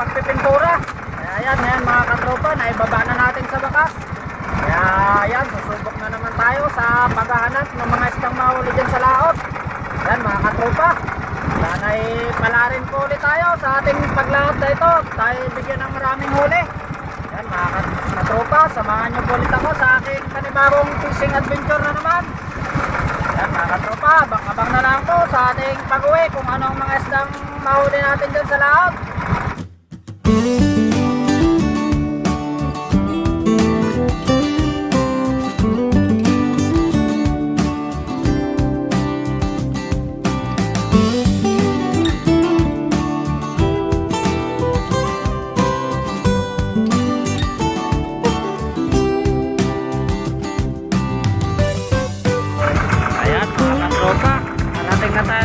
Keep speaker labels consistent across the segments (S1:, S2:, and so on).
S1: pagpipintura. Kaya yan, yan mga katropa, naibaba na natin sa bakas. Kaya yan, susubok na naman tayo sa paghahanap ng mga istang mahuli dyan sa laot. Yan mga katropa. Yan ay pala rin po ulit tayo sa ating paglaot na ito. Tayo bigyan ng maraming huli. Yan mga kat- katropa, samahan niyo po ulit ako sa aking panibagong fishing adventure na naman. Yan mga katropa, abang-abang na lang po sa ating pag-uwi kung anong mga isdang mahuli natin dyan sa laot.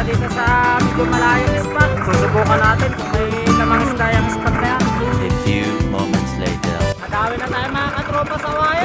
S1: Dito sa medyo malayong spot. Susubukan natin kung may lamang isda spot tayo mga katropa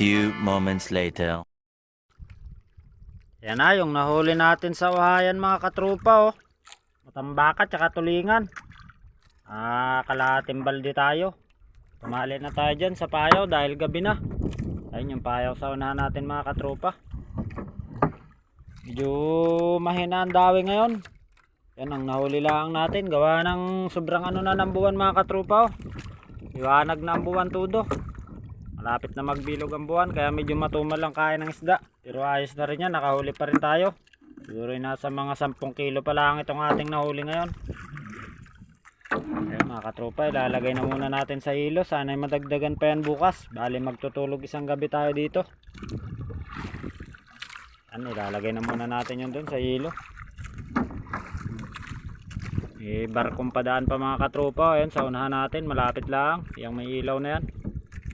S1: wayan.
S2: moments later.
S1: Yan na, yung nahuli natin sa uhayan mga katrupa oh. Matambaka tsaka tulingan. Ah, kalahating balde tayo. Tumali na tayo dyan sa payaw dahil gabi na. Ayun yung payaw sa unahan natin mga katrupa. Medyo mahina ang dawi ngayon. Yan ang nahuli lang natin. Gawa ng sobrang ano na ng buwan mga katrupa oh. Iwanag na ang buwan tudo. Malapit na magbilog ang buwan kaya medyo matumal lang kain ng isda. Pero ayos na rin yan, nakahuli pa rin tayo. Siguro nasa mga 10 kilo pa lang itong ating nahuli ngayon. Ayun mga katropa, ilalagay na muna natin sa hilo. Sana ay madagdagan pa yan bukas. Bali magtutulog isang gabi tayo dito. Ano, ilalagay na muna natin yun dun sa hilo. Eh, barkong padaan pa mga katropa. Ayun, sa unahan natin, malapit lang. Yang may ilaw na yan.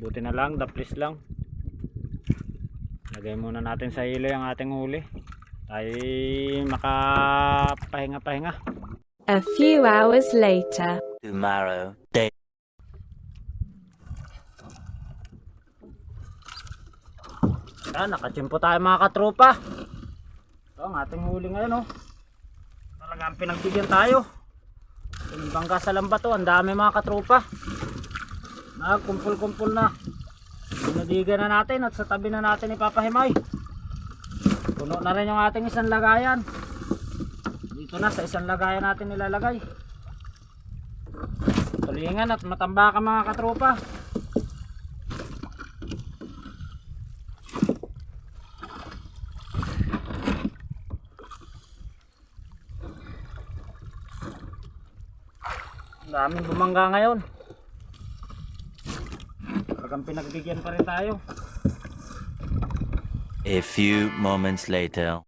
S1: Buti na lang, daplis lang. Lagay muna natin sa hilo yung ating huli. Tayo makapahinga-pahinga.
S3: A few hours later.
S2: Tomorrow, day.
S1: Ayan, nakachimpo tayo mga katropa. Ito ang ating huli ngayon oh. Talagang pinagbigyan tayo. Yung bangka sa lambato, ang dami mga katropa. Nagkumpul-kumpul na. Pinadigan na natin at sa tabi na natin ipapahimay. Puno na rin yung ating isang lagayan. Dito na sa isang lagayan natin nilalagay. Tulingan at matambaka mga katropa. Daming bumangga ngayon. Talagang pinagbigyan pa rin tayo.
S2: A few moments later.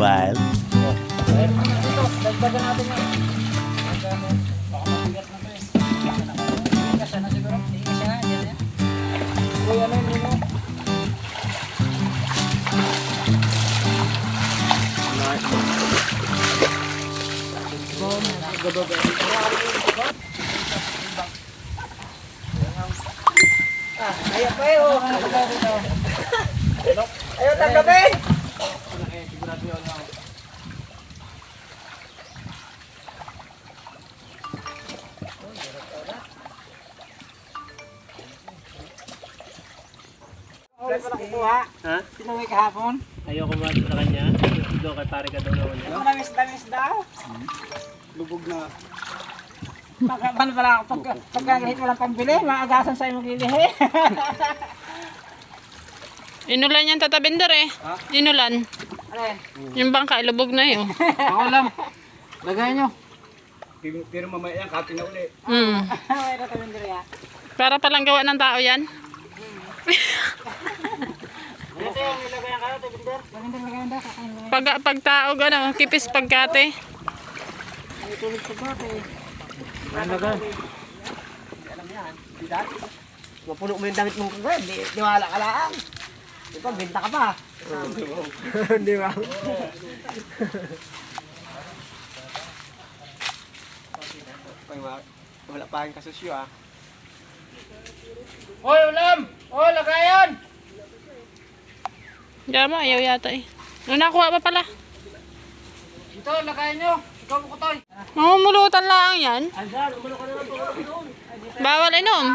S2: Meanwhile.
S1: Dagdagan natin. Dagdagan. Baka mabigat na eh. Kasi na siguro. Kasi na, yan yan. Uy, ano yun mo? Ah, ayaw pa eh, oh. Ayaw tanggapin!
S4: Ha?
S1: Sinuwi kahapon.
S4: Ayoko mo sa kanya. Doon kay pare ka daw naman niya.
S1: Ito namis damis daw. Lubog na. Pag, paano pala ako pag, pag kahit walang pambili, maagasan sa'yo maglilihi.
S5: Inulan yan Tata Bender eh. Inulan.
S1: Alin?
S5: Yung bangka, ilubog na yun.
S4: Ako lang.
S1: Lagay nyo.
S4: Pero mamaya yan, kati na uli.
S5: Hmm.
S1: Mayroon kami diri ha.
S5: Para palang gawa ng tao yan. Pag, pag tao, gano, kipis pagkate.
S1: Tulog sa bate.
S4: Ano ka?
S1: Mapuno mo yung damit mong kagawin. Di, diwala ka lang. Di ba, benta ka pa. Di ba?
S4: Wala pa kasusyo ah.
S1: Hoy, ulam! Hoy, lagayan!
S5: Diyan mo, ayaw yata eh. Ano nakuha pa pala?
S1: Ito, lagayan nyo. Ikaw mo kutoy.
S5: Mamumulutan lang yan. Bawal inom.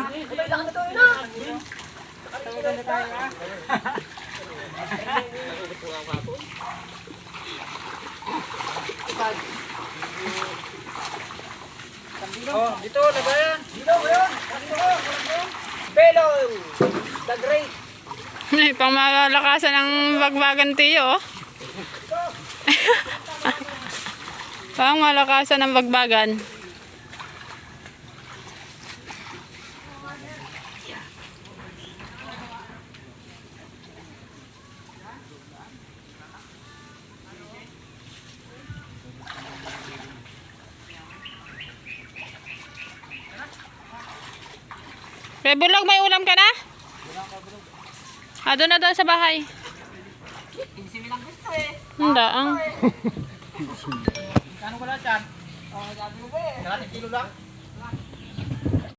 S1: Oh, dito, lagayan. Dito, ngayon. Dito, dito. Belong! The Great.
S5: May pang malakasan ng bagbagan tiyo. oh. pang malakasan ng bagbagan. Bulog, may ulam ka na? Ah, doon na doon sa bahay.
S1: Insimi lang gusto eh.
S5: Hindi, ang.
S1: Kano ko lang dyan? Oh, sabi mo ba eh. Kalating kilo lang.